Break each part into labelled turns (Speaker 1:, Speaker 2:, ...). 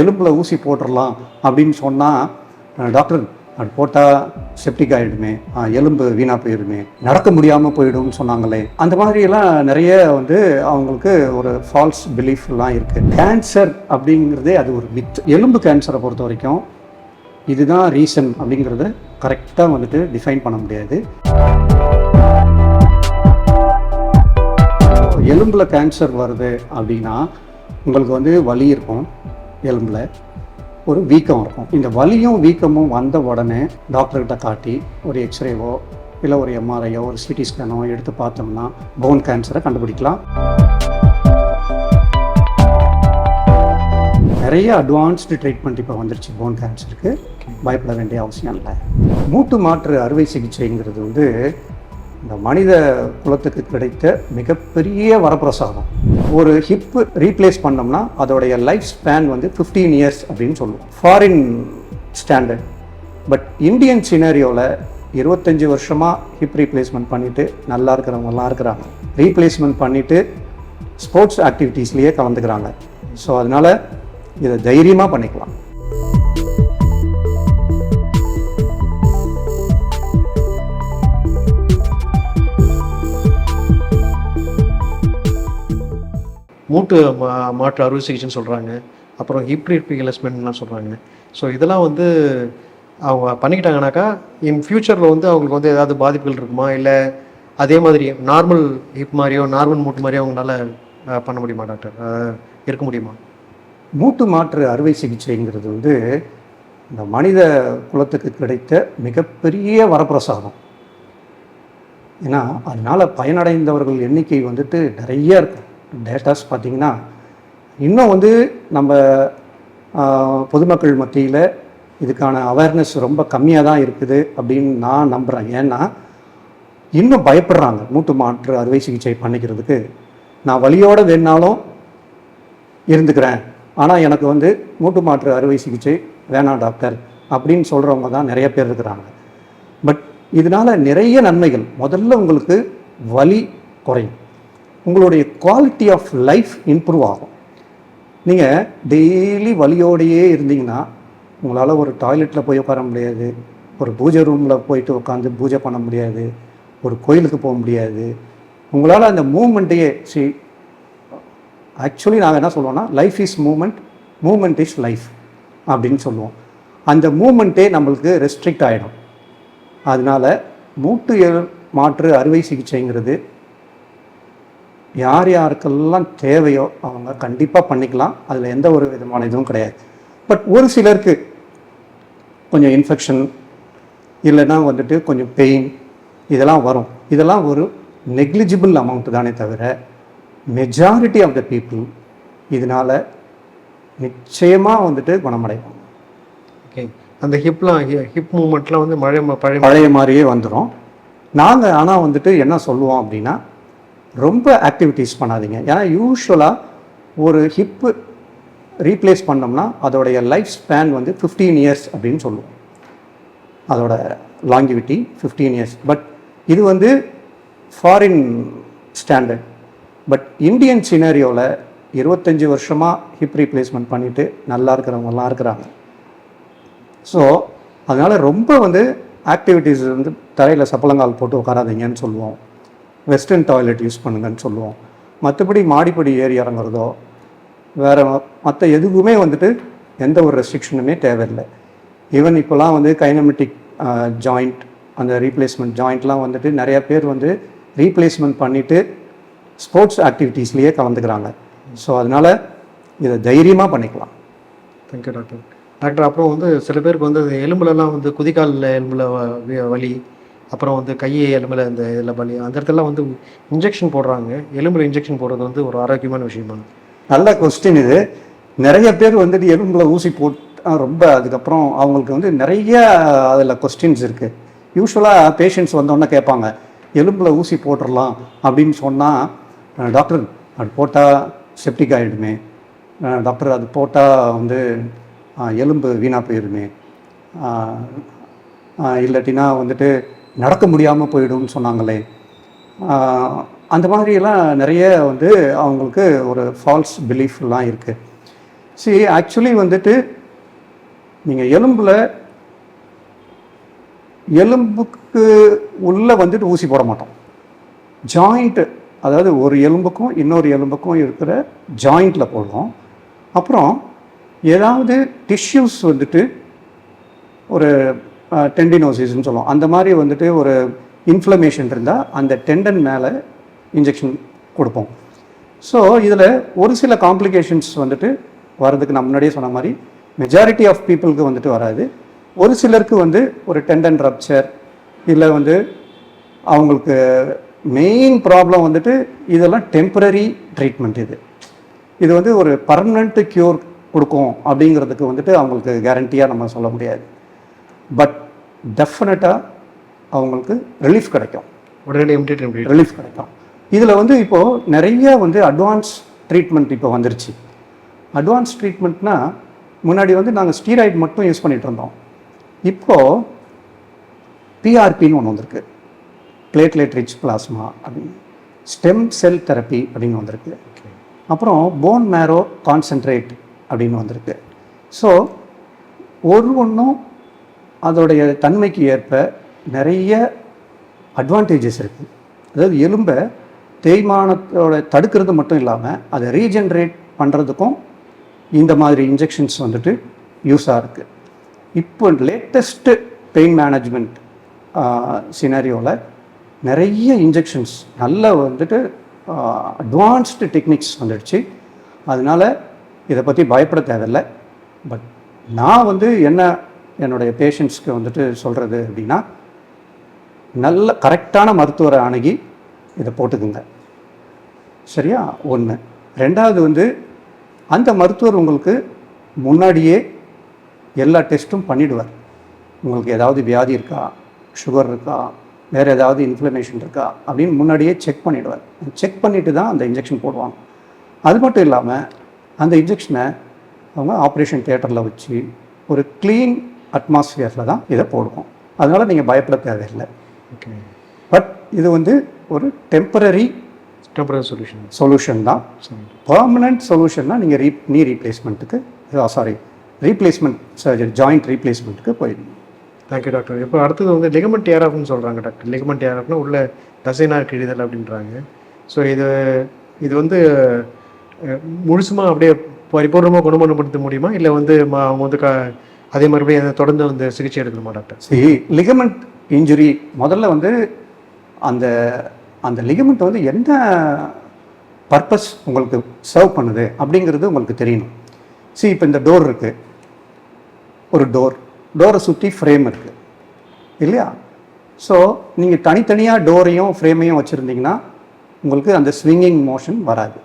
Speaker 1: எலும்பில் ஊசி போட்டுடலாம் அப்படின்னு சொன்னால் டாக்டர் அது போட்டால் செப்டிக் ஆகிடுமே எலும்பு வீணாக போயிடுமே நடக்க முடியாமல் போயிடும்னு சொன்னாங்களே. அந்த மாதிரியெல்லாம் நிறைய வந்து அவங்களுக்கு ஒரு ஃபால்ஸ் பிலீஃப்லாம் இருக்குது கேன்சர் அப்படிங்கிறதே அது ஒரு மித் எலும்பு கேன்சரை பொறுத்த வரைக்கும் இதுதான் ரீசன் அப்படிங்கிறத கரெக்டாக வந்துட்டு டிஃபைன் பண்ண முடியாது. எலும்பில் கேன்சர் வருது அப்படின்னா உங்களுக்கு வந்து வலி இருக்கும். எலும்பில் ஒரு வீக்கம் இருக்கும். இந்த வலியும் வீக்கமும் வந்த உடனே டாக்டர்கிட்ட காட்டி ஒரு எக்ஸ்ரேவோ இல்லை ஒரு எம்ஆர்ஐயோ ஒரு சிடி ஸ்கேனோ எடுத்து பார்த்தோம்னா போன் கேன்சரை கண்டுபிடிக்கலாம். நிறைய அட்வான்ஸ்டு ட்ரீட்மெண்ட் இப்போ வந்துருச்சு போன் கேன்சருக்கு பயப்பட வேண்டிய அவசியம் இல்லை. மூட்டு மாற்று அறுவை சிகிச்சைங்கிறது வந்து இந்த மனித குலத்துக்கு கிடைத்த மிகப்பெரிய வரப்பிரசாதம். ஒரு ஹிப் ரீப்ளேஸ் பண்ணோம்னா அதோடைய லைஃப் ஸ்பேன் வந்து 15 இயர்ஸ் அப்படின்னு சொல்லுவோம். ஃபாரின் ஸ்டாண்டர்ட் பட் இந்தியன் சினாரியோவில் இருபத்தஞ்சி வருஷமாக ஹிப் ரீப்ளேஸ்மெண்ட் பண்ணிவிட்டு நல்லா இருக்கிறவங்கலாம் இருக்கிறாங்க. ரீப்ளேஸ்மெண்ட் பண்ணிவிட்டு ஸ்போர்ட்ஸ் ஆக்டிவிட்டீஸ்லேயே கலந்துக்கிறாங்க. ஸோ அதனால் இதை தைரியமாக பண்ணிக்கலாம்.
Speaker 2: மூட்டு மா- மாற்று அறுவை சிகிச்சைன்னு சொல்கிறாங்க அப்புறம் ஹிப் ரீப்ளேஸ்மெண்ட்லாம் சொல்கிறாங்க ஸோ இதெல்லாம் வந்து அவங்க பண்ணிக்கிட்டாங்கனாக்கா இன் ஃப்யூச்சரில் வந்து அவங்களுக்கு வந்து ஏதாவது பாதிப்புகள் இருக்குமா? இல்லை அதே மாதிரி நார்மல் ஹிப் மாதிரியோ நார்மல் மூட்டு மாதிரியோ அவங்களால பண்ண முடியுமா டாக்டர்? இருக்க முடியுமா?
Speaker 1: மூட்டு மாற்று அறுவை சிகிச்சைங்கிறது வந்து இந்த மனித குலத்துக்கு கிடைத்த மிகப்பெரிய வரப்பிரசாதம். ஏன்னா அதனால் பயனடைந்தவர்கள் எண்ணிக்கை வந்துட்டு நிறைய இருக்கும் டேட்டாஸ் பார்த்திங்கன்னா இன்னும் வந்து நம்ம பொதுமக்கள் மத்தியில் இதுக்கான அவேர்னஸ் ரொம்ப கம்மியாக தான் இருக்குது அப்படின்னு நான் நம்புகிறேன் ஏன்னா இன்னும் பயப்படுறாங்க மூட்டு மாற்று அறுவை சிகிச்சை பண்ணிக்கிறதுக்கு. நான் வலியோடு வேணாலும் இருந்துக்கிறேன். ஆனால் எனக்கு வந்து மூட்டு மாற்று அறுவை சிகிச்சை வேணாம் டாக்டர் அப்படின்னு சொல்கிறவங்க தான் நிறைய பேர் இருக்கிறாங்க. பட் இதனால் நிறைய நன்மைகள். முதல்ல உங்களுக்கு வலி குறையும். உங்களுடைய குவாலிட்டி ஆஃப் லைஃப் இம்ப்ரூவ் ஆகும். நீங்கள் டெய்லி வழியோடையே இருந்தீங்கன்னா உங்களால் ஒரு டாய்லெட்டில் போய் உட்கார முடியாது ஒரு பூஜை ரூமில் போயிட்டு உட்காந்து பூஜை பண்ண முடியாது ஒரு கோயிலுக்கு போக முடியாது. உங்களால் அந்த மூமெண்ட்டையே சி ஆக்சுவலி நாங்கள் என்ன சொல்லுவோம்னா life is moment moment is life அப்படின்னு சொல்லுவோம். அந்த மூமெண்ட்டே நம்மளுக்கு ரெஸ்ட்ரிக்ட் ஆகிடும் அதனால மூட்டு மாற்று அறுவை சிகிச்சைங்கிறது யார் யாருக்கெல்லாம் தேவையோ அவங்க கண்டிப்பாக பண்ணிக்கலாம். அதில் எந்த ஒரு விதமான இதுவும் கிடையாது. பட் ஒரு சிலருக்கு கொஞ்சம் இன்ஃபெக்ஷன் இல்லைன்னா வந்துட்டு கொஞ்சம் பெயின் இதெல்லாம் வரும். இதெல்லாம் ஒரு நெக்லிஜிபிள் அமௌண்ட் தானே தவிர மெஜாரிட்டி ஆஃப் த பீப்புள் இதனால் நிச்சயமாக வந்துட்டு குணமடையும்
Speaker 2: ஓகே அந்த ஹிப்லாம் ஹிப் மூமெண்ட்லாம் வந்து மழை பழைய
Speaker 1: பழைய மாதிரியே வந்துடும் நாங்கள் ஆனால் வந்துட்டு என்ன சொல்லுவோம் அப்படின்னா ரொம்ப ஆக்டிவிட்டீஸ் பண்ணாதீங்க. ஏன்னா யூஸ்வலாக ஒரு ஹிப்பு ரீப்ளேஸ் பண்ணோம்னா அதோடைய லைஃப் ஸ்பேன் வந்து 15 இயர்ஸ் அப்படின்னு சொல்லுவோம். அதோட லாங்கிவிட்டி 15 இயர்ஸ் பட் இது வந்து ஃபாரின் ஸ்டாண்டர்ட் பட் இந்தியன் சினாரியோவில் இருபத்தஞ்சி வருஷமாக ஹிப் ரீப்ளேஸ்மெண்ட் பண்ணிவிட்டு நல்லா இருக்கிறவங்கலாம் இருக்கிறாங்க. ஸோ அதனால் ரொம்ப வந்து ஆக்டிவிட்டீஸ் வந்து தரையில் சப்பளங்கால் போட்டு உட்காராதீங்கன்னு சொல்லுவோம். வெஸ்டர்ன் டாய்லெட் யூஸ் பண்ணுங்கன்னு சொல்லுவோம். மற்றபடி மாடிப்படி ஏறி இறங்குறதோ வேறு மற்ற எதுவுமே வந்துட்டு எந்த ஒரு ரெஸ்ட்ரிக்ஷனுமே தேவையில்லை. ஈவன் இப்போலாம் வந்து கைனமெட்டிக் ஜாயிண்ட் அந்த ரீப்ளேஸ்மெண்ட் ஜாயிண்ட்லாம் வந்துட்டு நிறைய பேர் வந்து ரீப்ளேஸ்மெண்ட் பண்ணிவிட்டு ஸ்போர்ட்ஸ் ஆக்டிவிட்டீஸ்லேயே கலந்துக்கிறாங்க. ஸோ அதனால் இதை தைரியமாக பண்ணிக்கலாம்.
Speaker 2: தேங்க்யூ டாக்டர் டாக்டர் அப்புறம் வந்து சில பேருக்கு வந்து எலும்புலலாம் வந்து குதிக்காலில் எலும்புல வ- வலி அப்புறம் வந்து கையை எலும்பில் இந்த இதில் பலி அந்த இடத்துலலாம் வந்து இன்ஜெக்ஷன் போடுறாங்க. எலும்பில் இன்ஜெக்ஷன் போடுறது வந்து ஒரு ஆரோக்கியமான விஷயமா
Speaker 1: நல்ல கொஸ்டின் இது. நிறைய பேர் வந்துட்டு எலும்பில் ஊசி போட்டு ரொம்ப அதுக்கப்புறம் அவங்களுக்கு வந்து நிறைய அதில் கொஸ்டின்ஸ் இருக்குது யூஸ்வலாக பேஷண்ட்ஸ் வந்தோன்னே கேட்பாங்க எலும்பில் ஊசி போட்டுடலாம் அப்படின்னு சொன்னால் டாக்டர் அது போட்டால் செப்டிக் ஆகிடுமே டாக்டர் அது போட்டால் வந்து எலும்பு வீணாக போயிடுமே இல்லாட்டினா வந்துட்டு நடக்க முடியாமல் போயிடும்னு சொன்னாங்களே. அந்த மாதிரியெல்லாம் நிறைய வந்து அவங்களுக்கு ஒரு ஃபால்ஸ் பிலீஃப்லாம் இருக்குது சரி ஆக்சுவலி வந்துட்டு நீங்கள் எலும்பில் எலும்புக்கு உள்ளே வந்துட்டு ஊசி போட மாட்டோம். ஜாயிண்ட்டு அதாவது ஒரு எலும்புக்கும் இன்னொரு எலும்புக்கும் இருக்கிற ஜாயிண்டில் போடுவோம் அப்புறம் ஏதாவது டிஷ்யூஸ் வந்துட்டு ஒரு டெண்டினோசிஸ்ன்னு சொல்லுவோம். அந்த மாதிரி வந்துட்டு ஒரு இன்ஃப்ளமேஷன் இருந்தால் அந்த டெண்டன் மேலே இன்ஜெக்ஷன் கொடுப்போம். ஸோ இதில் ஒரு சில காம்ப்ளிகேஷன்ஸ் வந்துட்டு வர்றதுக்கு நான் முன்னாடியே சொன்ன மாதிரி மெஜாரிட்டி ஆஃப் பீப்புளுக்கு வந்துட்டு வராது. ஒரு சிலருக்கு வந்து ஒரு டெண்டன் ரப்ச்சர் இல்லை வந்து அவங்களுக்கு மெயின் ப்ராப்ளம் வந்துட்டு இதெல்லாம் டெம்பரரி ட்ரீட்மெண்ட் இது. இது வந்து ஒரு பர்மனண்ட் க்யூர் கொடுக்கும் அப்படிங்கிறதுக்கு வந்துட்டு அவங்களுக்கு கேரண்டியாக நம்ம சொல்ல முடியாது. பட் டெஃபினட்டாக அவங்களுக்கு ரிலீஃப் கிடைக்கும்.
Speaker 2: உடனடி
Speaker 1: ரிலீஃப் கிடைக்கும். இதில் வந்து இப்போது நிறைய வந்து அட்வான்ஸ் ட்ரீட்மெண்ட் இப்போ வந்துருச்சு. அட்வான்ஸ் ட்ரீட்மெண்ட்னா முன்னாடி வந்து நாங்கள் ஸ்டீராய்டு மட்டும் யூஸ் பண்ணிட்டு இருந்தோம். இப்போது பிஆர்பின்னு ஒன்று வந்திருக்கு. பிளேட்லெட் ரிச் பிளாஸ்மா அப்படின்னு. ஸ்டெம் செல் தெரப்பி அப்படின்னு வந்திருக்கு. அப்புறம் போன் மேரோ கான்சென்ட்ரேட் அப்படின்னு வந்திருக்கு. ஸோ ஒரு ஒன்றும் அதோடைய தன்மைக்கு ஏற்ப நிறைய அட்வான்டேஜஸ் இருக்குது அதாவது எலும்பை தேய்மானத்தோட தடுக்கிறது மட்டும் இல்லாமல் அதை ரீஜென்ரேட் பண்ணுறதுக்கும் இந்த மாதிரி இன்ஜெக்ஷன்ஸ் வந்துட்டு யூஸாக இருக்குது இப்போ லேட்டஸ்ட்டு பெயின் மேனேஜ்மெண்ட் சினாரியோவில் நிறைய இன்ஜெக்ஷன்ஸ் நல்ல வந்துட்டு அட்வான்ஸ்டு டெக்னிக்ஸ் வந்துடுச்சு. அதனால் இதை பற்றி பயப்பட தேவையில்லை. பட் நான் வந்து என்ன என்னுடைய பேஷண்ட்ஸ்க்கு வந்துட்டு சொல்கிறது அப்படின்னா நல்ல கரெக்டான மருத்துவரை அணுகி இதை போட்டுக்குங்க. சரியா? ஒன்று ரெண்டாவது வந்து அந்த மருத்துவர் உங்களுக்கு முன்னாடியே எல்லா டெஸ்ட்டும் பண்ணிடுவார். உங்களுக்கு ஏதாவது வியாதி இருக்கா? சுகர் இருக்கா? வேறு ஏதாவது இன்ஃப்ளமேஷன் இருக்கா? அப்படின்னு முன்னாடியே செக் பண்ணிவிடுவார் செக் பண்ணிவிட்டு தான் அந்த இன்ஜெக்ஷன் போடுவாங்க. அது மட்டும் இல்லாமல் அந்த இன்ஜெக்ஷனை அவங்க ஆப்ரேஷன் தேட்டரில் வச்சு ஒரு க்ளீன் அட்மாஸ்ஃபியரில் தான் இதை போடுவோம். அதனால் நீங்கள் பயப்பட தேவையில்லை.
Speaker 2: ஓகே
Speaker 1: பட் இது வந்து ஒரு டெம்பரரி
Speaker 2: டெம்பரரி சொல்யூஷன்
Speaker 1: சொல்யூஷன் தான். பர்மனண்ட் சொல்யூஷன்னா நீங்கள் ரீ நீ ரீப்ளேஸ்மெண்ட்டுக்கு சாரி ரீப்ளேஸ்மெண்ட் சர்ஜரி ஜாயிண்ட் ரீப்ளேஸ்மெண்ட்டுக்கு போயிடுங்க
Speaker 2: தேங்க்யூ டாக்டர் இப்போ அடுத்தது வந்து லிகமெண்ட் ஏராஃப்னு சொல்கிறாங்க டாக்டர் லிகமெண்ட் ஏராஃப்னா உள்ள தசைநார் கிழிதல் அப்படின்றாங்க. ஸோ இது இது வந்து அஹ், முழுசுமா அப்படியே பரிபூர்ணமாக குணமனப்படுத்த முடியுமா? இல்லை வந்து அவங்க வந்து க அதே மறுபடியும் அதை தொடர்ந்து வந்து சிகிச்சை எடுக்கணுமா டாக்டர்.
Speaker 1: சரி லிகமெண்ட் இன்ஜுரி முதல்ல வந்து அந்த அந்த லிகமெண்ட் வந்து என்ன பர்பஸ் உங்களுக்கு சர்வ் பண்ணுது அப்படிங்கிறது உங்களுக்கு தெரியணும். சரி இப்போ இந்த டோர் இருக்குது ஒரு டோர் டோரை சுற்றி ஃப்ரேம் இருக்குது இல்லையா? ஸோ நீங்கள் தனித்தனியாக டோரையும் ஃப்ரேமையும் வச்சுருந்தீங்கன்னா உங்களுக்கு அந்த ஸ்விங்கிங் மோஷன் வராது.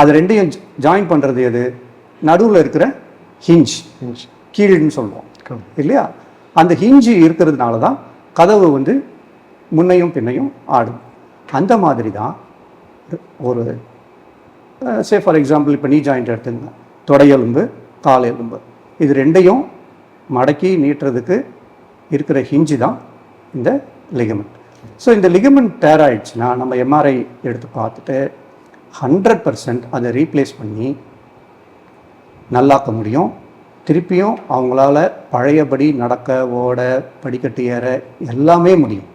Speaker 1: அது ரெண்டையும் ஜாயின் பண்ணுறது எது? நடுவில் இருக்கிற ஹிஞ்ச் கீழ்ன்னு சொல்லுவோம் இல்லையா? அந்த ஹிஞ்சு இருக்கிறதுனால தான் கதவு வந்து முன்னையும் பின்னையும் ஆடும். அந்த மாதிரி தான் ஒரு சே ஃபார் எக்ஸாம்பிள் இப்போ நீ ஜாயிண்ட் எடுத்துங்க. தொடையெலும்பு கால் எலும்பு. இது ரெண்டையும் மடக்கி நீட்டுறதுக்கு இருக்கிற ஹிஞ்சு தான் இந்த லிகமெண்ட் ஸோ இந்த லிகமெண்ட் டேர் ஆயிடுச்சுன்னா நம்ம எம்ஆர்ஐ எடுத்து பார்த்துட்டு ஹண்ட்ரட் பர்சன்ட் அதை ரீப்ளேஸ் பண்ணி நல்லாக்க முடியும். திருப்பியும் அவங்களால பழையபடி நடக்க ஓட படிக்கட்டு ஏற எல்லாமே முடியும்.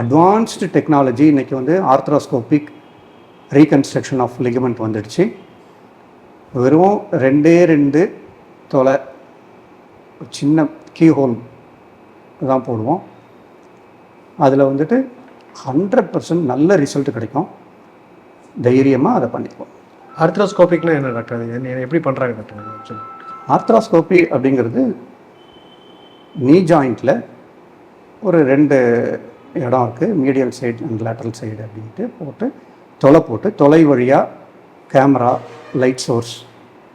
Speaker 1: அட்வான்ஸ்டு டெக்னாலஜி இன்றைக்கி வந்து ஆர்த்ரோஸ்கோபிக் ரீகன்ஸ்ட்ரக்ஷன் ஆஃப் லிகமெண்ட் வந்துடுச்சு. வெறும் ரெண்டே ரெண்டு தொலை சின்ன கீ ஹோல் தான் போடுவோம். அதில் வந்துட்டு ஹண்ட்ரட் பர்சன்ட் நல்ல ரிசல்ட் கிடைக்கும். தைரியமாக அதை பண்ணிக்குவோம்.
Speaker 2: ஆர்த்ரோஸ்கோபிக்னா என்ன டாக்டர்? அது எப்படி பண்ணுறாங்க டாக்டர்? சொல்லுங்க
Speaker 1: ஆர்த்ராஸ்கோபி அப்படிங்கிறது நீ ஜாயிண்டில் ஒரு ரெண்டு இடம் இருக்குது medial side and lateral side அப்படின்ட்டு போட்டு தொலை போட்டு தொலை வழியாக கேமரா லைட் சோர்ஸ்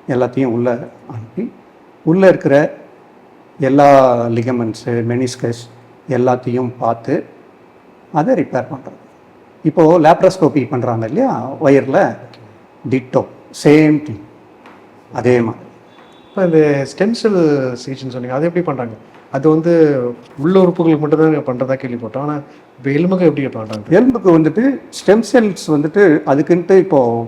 Speaker 1: எல்லாத்தையும் உள்ளே அனுப்பி உள்ளே இருக்கிற எல்லா லிகமெண்ட்ஸு மெனிஸ்கஸ் எல்லாத்தையும் பார்த்து அதை ரிப்பேர் பண்ணுறது இப்போது லேப்ரோஸ்கோபி பண்ணுறாங்க இல்லையா? ஒயரில் டிட்டோ சேம் திங் அதே மாதிரி.
Speaker 2: இப்போ இந்த ஸ்டெம் செல் சிகிச்சைன்னு சொன்னீங்க அது எப்படி பண்ணுறாங்க அது வந்து உள்ள உறுப்புகளுக்கு மட்டும் தான் பண்ணுறதா கேள்விப்பட்டோம் ஆனால் இப்போ எலும்புக்கு எப்படி பண்ணுறாங்க
Speaker 1: எலும்புக்கு வந்துட்டு ஸ்டெம் செல்ஸ் வந்துட்டு அதுக்குன்ட்டு இப்போது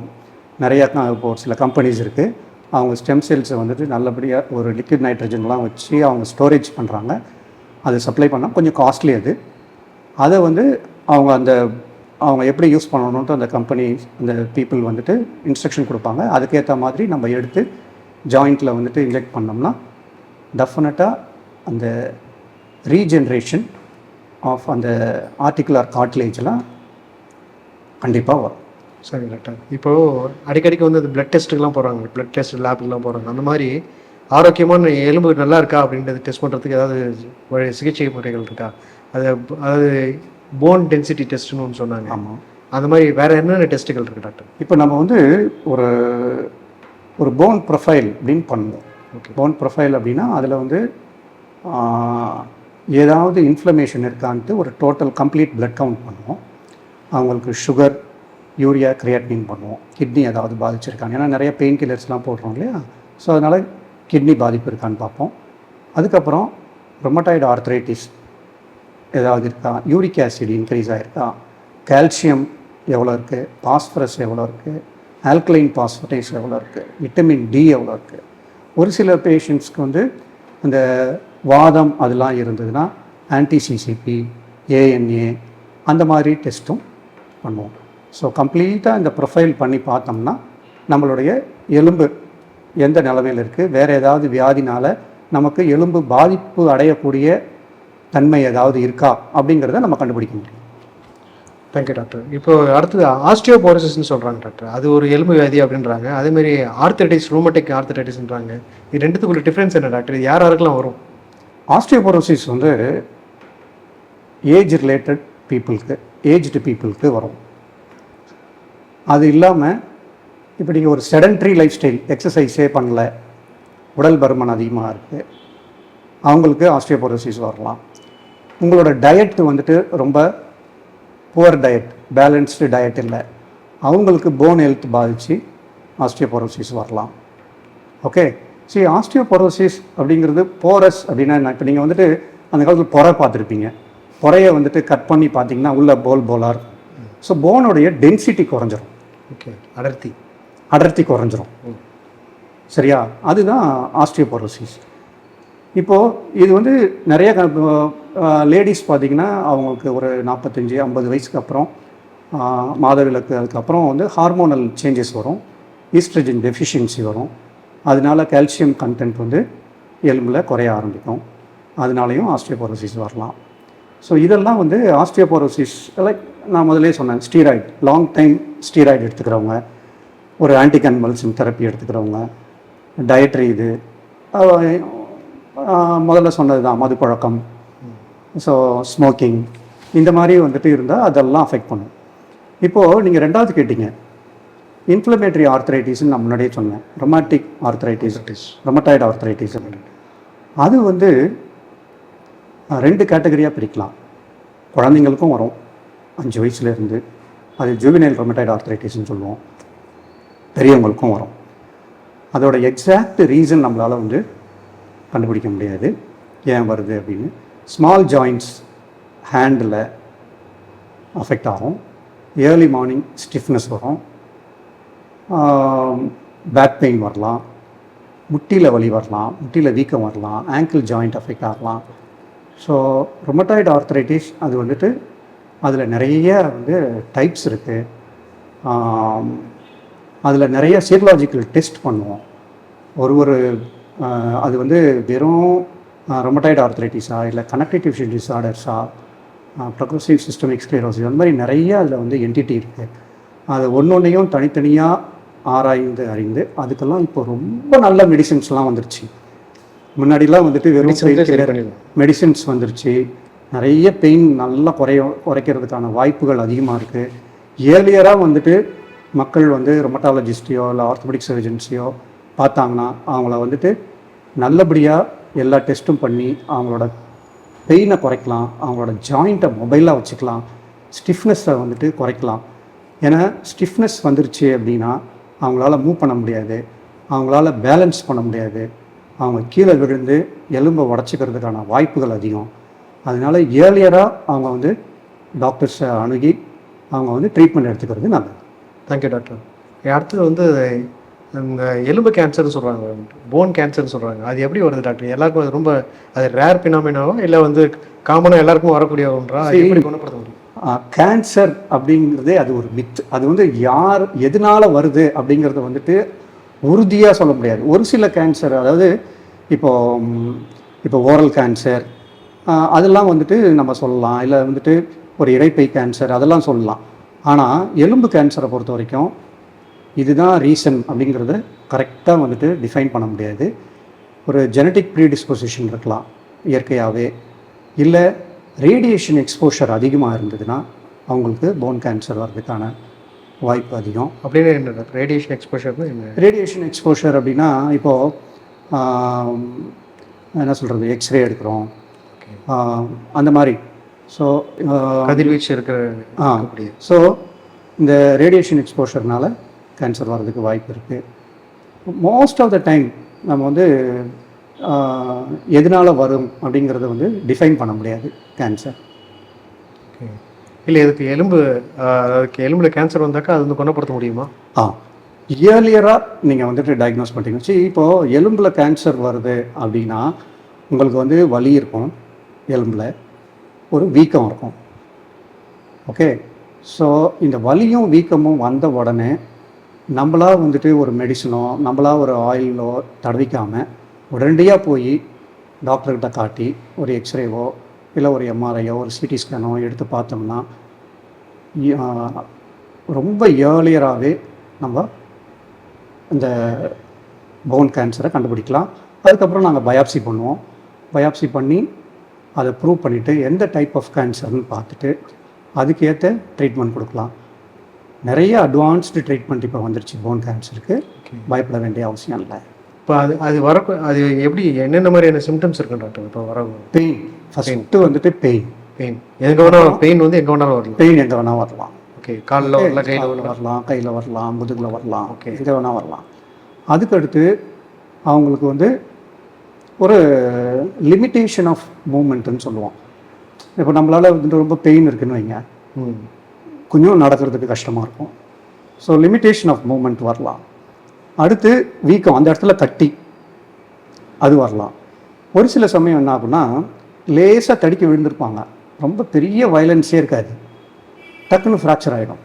Speaker 1: நிறையா இப்போ சில கம்பெனிஸ் இருக்குது அவங்க ஸ்டெம் செல்ஸை வந்துட்டு நல்லபடியாக ஒரு லிக்விட் நைட்ரஜன்லாம் வச்சு அவங்க ஸ்டோரேஜ் பண்ணுறாங்க அது சப்ளை பண்ணால் கொஞ்சம் காஸ்ட்லி அது. அதை வந்து அவங்க அந்த அவங்க எப்படி யூஸ் பண்ணணுன்ட்டு அந்த கம்பெனி அந்த பீப்புள் வந்துட்டு இன்ஸ்ட்ரக்ஷன் கொடுப்பாங்க. அதுக்கேற்ற மாதிரி நம்ம எடுத்து ஜாயிண்ட்டில் வந்துட்டு இன்ஜெக்ட் பண்ணோம்னா டெஃபினட்டாக அந்த ரீஜென்ரேஷன் ஆஃப் அந்த ஆர்டிகுலர் காட்லேஜ்லாம் கண்டிப்பாக வரும்.
Speaker 2: சரி டாக்டர் இப்போது அடிக்கடிக்கு வந்து அந்த பிளட் டெஸ்ட்டுக்கெலாம் போகிறாங்க பிளட் டெஸ்ட் லேபுக்கெலாம் போகிறாங்க அந்த மாதிரி ஆரோக்கியமான எலும்பு நல்லா இருக்கா அப்படின்றது டெஸ்ட் பண்ணுறதுக்கு ஏதாவது சிகிச்சை முறைகள் இருக்கா? அது அதாவது போன் டென்சிட்டி டெஸ்ட்னு ஒன்று சொன்னாங்க.
Speaker 1: ஆமாம்
Speaker 2: அந்த மாதிரி வேறு என்னென்ன டெஸ்ட்டுகள் இருக்குது டாக்டர்
Speaker 1: இப்போ நம்ம வந்து ஒரு ஒரு போன் ப்ரொஃபைல் அப்படின்னு பண்ணுவோம். போன் ப்ரொஃபைல் அப்படின்னா அதில் வந்து ஏதாவது இன்ஃப்ளமேஷன் இருக்கான்ட்டு ஒரு டோட்டல் கம்ப்ளீட் blood கவுண்ட் பண்ணுவோம். அவங்களுக்கு சுகர் யூரியா கிரியாட்டின் பண்ணுவோம். கிட்னி ஏதாவது பாதிச்சிருக்காங்க ஏன்னா நிறைய பெயின் கில்லர்ஸ்லாம் போடுறோம் இல்லையா? ஸோ அதனால் கிட்னி பாதிப்பு இருக்கான்னு பார்ப்போம். அதுக்கப்புறம் ரொமட்டாய்டு ஆர்த்ரைட்டிஸ் ஏதாவது இருக்கா? யூரிக் ஆசிட் இன்க்ரீஸ் ஆகிருக்கா கால்சியம் எவ்வளோ இருக்குது பாஸ்பரஸ் எவ்வளோ இருக்குது ஆல்கலைன் பாஸ்பரேஸ் எவ்வளோ இருக்குது விட்டமின் டி எவ்வளோ இருக்குது ஒரு சில பேஷண்ட்ஸ்க்கு வந்து இந்த வாதம் அதெல்லாம் இருந்ததுன்னா ஆன்டிசிசிபி ஏஎன்ஏ அந்த மாதிரி டெஸ்ட்டும் பண்ணுவோம். ஸோ கம்ப்ளீட்டாக இந்த ப்ரொஃபைல் பண்ணி பார்த்தோம்னா நம்மளுடைய எலும்பு எந்த நிலமையில் இருக்குது வேறு ஏதாவது வியாதினால் நமக்கு எலும்பு பாதிப்பு அடையக்கூடிய தன்மை ஏதாவது இருக்கா? அப்படிங்கிறத நம்ம கண்டுபிடிக்க முடியும்.
Speaker 2: தேங்க்யூ டாக்டர் இப்போ அடுத்தது ஆஸ்டியோபோரோசிஸ்னு சொல்கிறாங்க டாக்டர் அது ஒரு எலும்பு வியாதி அப்படின்றாங்க. அதேமாரி ஆர்த்தரைட்டிஸ் ரூமட்டிக் ஆர்த்தரைட்டிஸ்ன்றாங்க இது ரெண்டுத்துக்குள்ள டிஃப்ரென்ஸ் என்ன டாக்டர் இது யார் யாருக்கெல்லாம் வரும்?
Speaker 1: ஆஸ்டியோபோரோசிஸ் வந்து ஏஜ் ரிலேட்டட் பீப்புளுக்கு ஏஜ்டு பீப்புளுக்கு வரும். அது இல்லாமல் இப்போ நீங்கள் ஒரு செடன்ட்ரி லைஃப் ஸ்டைல் எக்ஸசைஸே பண்ணல உடல் பருமன் அதிகமாக இருக்குது அவங்களுக்கு ஆஸ்டியோபோரோசிஸ் வரலாம். உங்களோட டயட் வந்துட்டு ரொம்ப புவர் டயட் பேலன்ஸ்டு டயட் இல்லை. அவங்களுக்கு போன் ஹெல்த் பாதித்து ஆஸ்டியோபோரோசிஸ் வரலாம். ஓகே சரி ஆஸ்டியோபோரோசிஸ் அப்படிங்கிறது போரஸ் அப்படின்னா என்ன? இப்போ நீங்கள் வந்துட்டு அந்த காலத்தில் பொறை பார்த்துருப்பீங்க. பொறையை வந்துட்டு கட் பண்ணி பார்த்தீங்கன்னா உள்ள போல் போலாக இருக்கும். ஸோ போனுடைய டென்சிட்டி குறைஞ்சிரும்.
Speaker 2: ஓகே அடர்த்தி.
Speaker 1: அடர்த்தி குறைஞ்சிரும். சரியா? அதுதான் ஆஸ்டியோபோரோசிஸ் இப்போது இது வந்து நிறைய லேடிஸ் பார்த்திங்கன்னா அவங்களுக்கு ஒரு நாற்பத்தஞ்சு ஐம்பது வயசுக்கு அப்புறம் மாதவிலக்கு அதுக்கப்புறம் வந்து ஹார்மோனல் சேஞ்சஸ் வரும். ஈஸ்ட்ரஜன் டெஃபிஷியன்சி வரும். அதனால கால்சியம் கண்டென்ட் வந்து எலும்பில் குறைய ஆரம்பிக்கும். அதனாலையும் ஆஸ்ட்ரியோபோரோசிஸ் வரலாம். ஸோ இதெல்லாம் வந்து ஆஸ்ட்ரியோபோரோசிஸ் லைக் நான் முதல்லே சொன்னேன் ஸ்டீராய்டு லாங் டைம் ஸ்டீராய்டு எடுத்துக்கிறவங்க ஒரு ஆன்டிகன்வல்சன் தெரப்பி எடுத்துக்கிறவங்க டயட்ரி இது முதல்ல சொன்னது தான் மது பழக்கம் ஸோ ஸ்மோக்கிங் இந்த மாதிரி வந்துட்டு இருந்தால் அதெல்லாம் அஃபெக்ட் பண்ணும். இப்போது நீங்கள் ரெண்டாவது கேட்டீங்க. இன்ஃப்ளமேட்டரி ஆர்த்தரைட்டிஸ்னு நான் முன்னாடியே சொன்னேன். ரொமாட்டிக் ஆர்த்தரைட்டிஸ் ரொமட்டாய்டு ஆர்த்தரைட்டிஸ் அப்படின்னு அது வந்து ரெண்டு கேட்டகரியாக பிரிக்கலாம். குழந்தைங்களுக்கும் வரும். அஞ்சு வயசுலேருந்து. அது ஜூவினைல் ரொமட்டாய்டு ஆர்த்தரைட்டிஸ்னு சொல்லுவோம். பெரியவங்களுக்கும் வரும். அதோட எக்ஸாக்ட் ரீசன் நம்மளால் வந்து கண்டுபிடிக்க முடியாது. ஏன் வருது அப்படின்னு. ஸ்மால் ஜாயிண்ட்ஸ் ஹேண்டில் அஃபெக்ட் ஆகும். ஏர்லி மார்னிங் ஸ்டிஃப்னஸ் வரும். பேக் பெயின் வரலாம். முட்டியில் வலி வரலாம். முட்டியில் வீக்கம் வரலாம். ஆங்கிள் ஜாயிண்ட் அஃபெக்ட் ஆகலாம். ஸோ ரொமட்டாய்டு ஆர்த்தரைட்டிஸ் அது வந்துட்டு அதில் நிறைய வந்து டைப்ஸ் இருக்குது அதில் நிறைய சீரலாஜிக்கல் டெஸ்ட் பண்ணுவோம். ஒரு ஒரு அது வந்து வெறும் ரொமட்டாய்டு ஆர்த்தரைட்டிஸா இல்லை கனெக்டிவ் டிஷ்யூ டிஸார்டர்ஸா ப்ரொக்ரஸிவ் சிஸ்டமிக் ஸ்க்ளீரோசிஸ் அந்த மாதிரி நிறைய அதில் வந்து என்டிட்டி இருக்குது அது ஒன்று ஒன்றையும் தனித்தனியாக ஆராய்ந்து அறிந்து அதுக்கெல்லாம் இப்போ ரொம்ப நல்ல மெடிசின்ஸ்லாம் வந்துருச்சு. முன்னாடிலாம் வந்துட்டு வெறும் மெடிசின்ஸ் வந்துருச்சு. நிறைய பெயின் நல்லா குறைய குறைக்கிறதுக்கான வாய்ப்புகள் அதிகமாக இருக்குது ஏர்லியராக வந்துட்டு மக்கள் வந்து ரொமட்டாலஜிஸ்டையோ இல்லை ஆர்த்தோபெடிக் சர்ஜன்ஸையோ பார்த்தாங்கன்னா அவங்கள வந்துட்டு நல்லபடியாக எல்லா டெஸ்ட்டும் பண்ணி அவங்களோட பெயினை குறைக்கலாம் அவங்களோட ஜாயிண்ட்டை மொபைலாக வச்சுக்கலாம் ஸ்டிஃப்னஸை வந்துட்டு குறைக்கலாம். ஏன்னா ஸ்டிஃப்னஸ் வந்துருச்சு அப்படின்னா அவங்களால மூவ் பண்ண முடியாது அவங்களால பேலன்ஸ் பண்ண முடியாது. அவங்க கீழே விழுந்து எலும்பை உடச்சிக்கிறதுக்கான வாய்ப்புகள் அதிகம். அதனால ஏர்லியராக அவங்க வந்து டாக்டர்ஸை அணுகி அவங்க வந்து ட்ரீட்மெண்ட் எடுத்துக்கிறது நல்லது.
Speaker 2: தேங்க்யூ டாக்டர் அடுத்தது வந்து இந்த எலும்பு கேன்சர்னு சொல்கிறாங்க போன் கேன்சர்னு சொல்கிறாங்க அது எப்படி வருது டாக்டர் எல்லாருக்கும் அது ரொம்ப அது ரேர் பினாமினாவோ இல்லை வந்து காமனாக எல்லாருக்கும் வரக்கூடிய ஒன்றா அது எப்படி குணப்படுத்த முடியும்?
Speaker 1: கேன்சர் அப்படிங்கிறதே அது ஒரு மித் அது வந்து யார் எதனால வருது அப்படிங்கிறத வந்துட்டு உறுதியாக சொல்ல முடியாது. ஒரு சில கேன்சர் அதாவது இப்போ இப்போ ஓரல் கேன்சர் அதெல்லாம் வந்துட்டு நம்ம சொல்லலாம். இல்லை வந்துட்டு ஒரு இரைப்பை கேன்சர் அதெல்லாம் சொல்லலாம். ஆனால் எலும்பு கேன்சரை பொறுத்த வரைக்கும் இதுதான் ரீசன் அப்படிங்கிறத கரெக்டாக வந்துட்டு டிஃபைன் பண்ண முடியாது. ஒரு ஜெனட்டிக் ப்ரீடிஸ்பொசிஷன் இருக்கலாம் இயற்கையாகவே இல்லை ரேடியேஷன் எக்ஸ்போஷர் அதிகமாக இருந்ததுன்னா அவங்களுக்கு போன் கேன்சர் வர்றதுக்கான வாய்ப்பு அதிகம்.
Speaker 2: அப்படின்னு என்ன ரேடியேஷன் எக்ஸ்போஷர்னு என்ன?
Speaker 1: ரேடியேஷன் எக்ஸ்போஷர் அப்படின்னா இப்போது என்ன சொல்கிறது எக்ஸ்ரே எடுக்கிறோம். அந்த மாதிரி. ஸோ
Speaker 2: கதிர்வீச்சு இருக்கிற
Speaker 1: ஆ ஸோ இந்த ரேடியேஷன் எக்ஸ்போஷர்னால கேன்சர் வர்றதுக்கு வாய்ப்பு இருக்குது மோஸ்ட் ஆஃப் த டைம் நம்ம வந்து எதனால வரும் அப்படிங்கிறத வந்து டிஃபைன் பண்ண முடியாது கேன்சர்
Speaker 2: இல்லை இதுக்கு எலும்பு அதுக்கு எலும்புல கேன்சர் வந்தாக்கா அது வந்து குணப்படுத்த முடியுமா?
Speaker 1: ஆ. இயர்லியராக நீங்கள் வந்துட்டு டயக்னோஸ் பண்ணிட்டீங்க சரி இப்போது எலும்பில் கேன்சர் வருது அப்படின்னா உங்களுக்கு வந்து வலி இருக்கும் எலும்பில். ஒரு வீக்கம் இருக்கும். ஓகே ஸோ இந்த வலியும் வீக்கமும் வந்த உடனே நம்மளா வந்துட்டு ஒரு மெடிசனோ நம்மளா ஒரு ஆயிலோ தடவிக்காமல் உடனடியாக போய் டாக்டர்கிட்ட காட்டி ஒரு எக்ஸ்ரேவோ இல்லை ஒரு எம்ஆர்ஐயோ ஒரு சிடி ஸ்கேனோ எடுத்து பார்த்தோம்னா ரொம்ப ஏர்லியராகவே நம்ம இந்த போன் கேன்சரை கண்டுபிடிக்கலாம். அதுக்கப்புறம் நாங்கள் பயாப்சி பண்ணுவோம். பயாப்சி பண்ணி அதை ப்ரூவ் பண்ணிவிட்டு எந்த டைப் ஆஃப் கேன்சர்னு பார்த்துட்டு அதுக்கேற்ற ட்ரீட்மெண்ட் கொடுக்கலாம். நிறைய அட்வான்ஸ்டு ட்ரீட்மெண்ட் இப்போ வந்துருச்சு போன் கேன்சருக்கு பயப்பட வேண்டிய அவசியம் இல்லை.
Speaker 2: இப்போ அது அது வர அது எப்படி என்னென்ன மாதிரியான சிம்டம்ஸ் இருக்கு டாக்டர்? இப்போ வர
Speaker 1: பெயின் ஃபஸ்ட்டு வந்துட்டு பெயின்
Speaker 2: பெயின் எங்க வேணாலும் பெயின் வந்து எங்க வேணாலும் வரலாம்.
Speaker 1: பெயின் எங்கே வேணால் வரலாம்.
Speaker 2: ஓகே காலில் வரல கையில்
Speaker 1: வரலாம். கையில் வரலாம் முதுகில் வரலாம். எங்கே வேணால் வரலாம். அதுக்கடுத்து அவங்களுக்கு வந்து ஒரு லிமிட்டேஷன் ஆஃப் மூமெண்ட்டுன்னு சொல்லுவோம். இப்போ நம்மளால் வந்து ரொம்ப பெயின் இருக்குன்னு வைங்க.
Speaker 2: ம்.
Speaker 1: கொஞ்சம் நடக்கிறதுக்கு கஷ்டமாக இருக்கும். ஸோ லிமிட்டேஷன் ஆஃப் மூமெண்ட் வரலாம். அடுத்து வீக்கம். அந்த இடத்துல தட்டி. அது வரலாம். ஒரு சில சமயம் என்ன ஆகுன்னா லேசாக தடிக்க விழுந்திருப்பாங்க. ரொம்ப பெரிய வயலன்ஸே இருக்காது. டக்குன்னு ஃப்ராக்சர் ஆகிடும்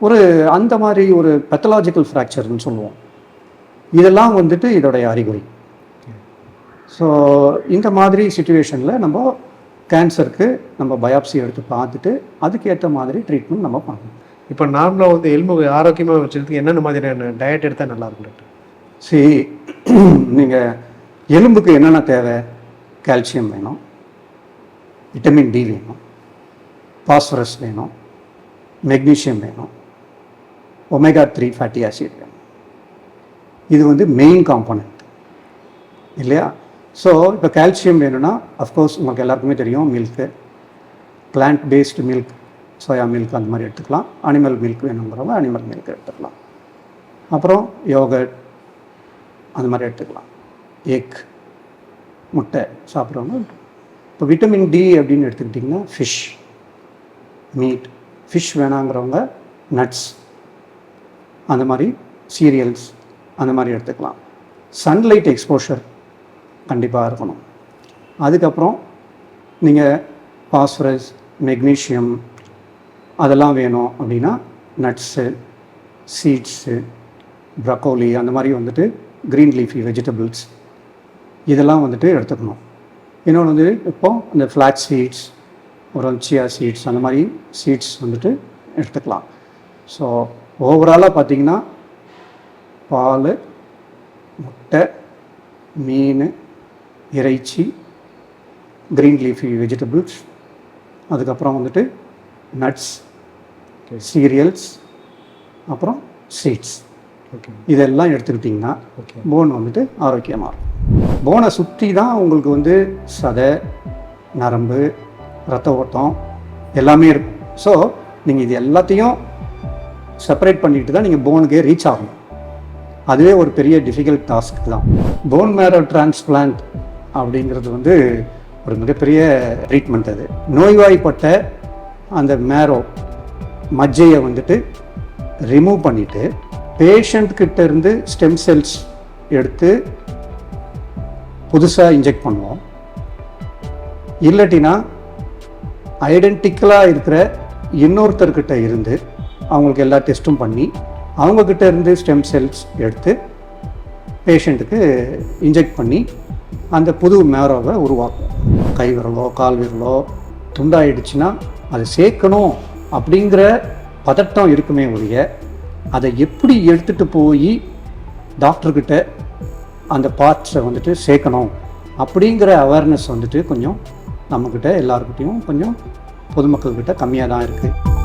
Speaker 1: ஒரு அந்த மாதிரி ஒரு பெத்தலாஜிக்கல் ஃப்ராக்சர்னு சொல்லுவோம். இதெல்லாம் வந்துட்டு இதோடைய அறிகுறி. ஸோ இந்த மாதிரி சுச்சுவேஷனில் நம்ம கேன்சருக்கு நம்ம பயாப்சி எடுத்து பார்த்துட்டு அதுக்கேற்ற மாதிரி ட்ரீட்மெண்ட் நம்ம பண்ணணும்.
Speaker 2: இப்போ நார்மலாக வந்து எலும்பு ஆரோக்கியமாக வச்சுக்கிறதுக்கு என்னென்ன மாதிரியான டயட் எடுத்தால் நல்லா இருக்கும் டாக்டர்
Speaker 1: சரி நீங்கள் எலும்புக்கு என்னென்ன தேவை? கால்சியம் வேணும். விட்டமின் டி வேணும். பாஸ்பரஸ் வேணும். மெக்னீஷியம் வேணும். ஒமேகா த்ரீ ஃபேட்டி ஆசிட் வேணும். இது வந்து மெயின் காம்போனன்ட் இல்லையா? ஸோ இப்போ கால்சியம் வேணும்னா அஃப்கோர்ஸ் உங்களுக்கு எல்லாருக்குமே தெரியும் milk plant based milk soya milk அந்த மாதிரி எடுத்துக்கலாம். அனிமல் மில்க் வேணுங்கிறவங்க அனிமல் மில்க் எடுத்துக்கலாம். அப்புறம் யோகட் அந்த மாதிரி எடுத்துக்கலாம். எக் முட்டை சாப்பிட்றவங்க. இப்போ விட்டமின் டி அப்படின்னு எடுத்துக்கிட்டிங்கன்னா ஃபிஷ் மீட் ஃபிஷ் வேணாங்கிறவங்க நட்ஸ் அந்த மாதிரி சீரியல்ஸ் அந்த மாதிரி எடுத்துக்கலாம். சன்லைட் எக்ஸ்போஷர் கண்டிப்பாக இருக்கணும். அதுக்கப்புறம் நீங்கள் பாஸ்பரஸ் மெக்னீஷியம் அதெல்லாம் வேணும் அப்படின்னா நட்ஸு சீட்ஸு ப்ரக்கோலி அந்த மாதிரி வந்துட்டு க்ரீன் லீஃபி வெஜிடபிள்ஸ் இதெல்லாம் வந்துட்டு எடுத்துக்கணும். இன்னொன்று வந்து இப்போது இந்த ஃப்ளாட் சீட்ஸ் ஒரு சியா சீட்ஸ் அந்த மாதிரி சீட்ஸ் வந்துட்டு எடுத்துக்கலாம். ஸோ ஓவராலாக பார்த்தீங்கன்னா பால் முட்டை மீன் இறைச்சி க்ரீன் லீஃபி வெஜிடபிள்ஸ் அதுக்கப்புறம் வந்துட்டு நட்ஸ் சீரியல்ஸ் அப்புறம் சீட்ஸ்
Speaker 2: ஓகே
Speaker 1: இதெல்லாம் எடுத்துக்கிட்டிங்கன்னா
Speaker 2: ஓகே
Speaker 1: போன் வந்துட்டு ஆரோக்கியமாக இருக்கும். போனை சுற்றி தான் உங்களுக்கு வந்து சதை நரம்பு ரத்த ஓட்டம் எல்லாமே இருக்கும். ஸோ நீங்கள் இது எல்லாத்தையும் செப்பரேட் பண்ணிட்டு தான் நீங்கள் போனுக்கே ரீச் ஆகணும். அதுவே ஒரு பெரிய டிஃபிகல்ட் டாஸ்க் தான். போன் மேரோ டிரான்ஸ்பிளான்ட் அப்படிங்கிறது வந்து ஒரு மிகப்பெரிய ட்ரீட்மெண்ட் அது. நோய்வாய்ப்பட்ட அந்த மேரோ மஜ்ஜையை வந்துட்டு ரிமூவ் பண்ணிவிட்டு பேஷண்ட்கிட்ட இருந்து ஸ்டெம் செல்ஸ் எடுத்து புதுசாக இன்ஜெக்ட் பண்ணுவோம். இல்லாட்டினா ஐடென்டிக்கலாக இருக்கிற இன்னொருத்தர்கிட்ட இருந்து அவங்களுக்கு எல்லா டெஸ்ட்டும் பண்ணி அவங்கக்கிட்ட இருந்து ஸ்டெம் செல்ஸ் எடுத்து பேஷண்ட்டுக்கு இன்ஜெக்ட் பண்ணி அந்த புது மேரோவை உருவாக்கும். கை விரலோ கால் விரலோ துண்டாயிடுச்சுன்னா அதை சேர்க்கணும் அப்படிங்கிற பதட்டம் இருக்குமே ஒழிய அதை எப்படி எடுத்துகிட்டு போய் டாக்டர்கிட்ட அந்த பார்ட்ஸை வந்துட்டு சேர்க்கணும் அப்படிங்கிற அவேர்னஸ் வந்துட்டு கொஞ்சம் நம்மக்கிட்ட எல்லாருக்கிட்டையும் கொஞ்சம் பொதுமக்கள்கிட்ட கம்மியாக தான் இருக்குது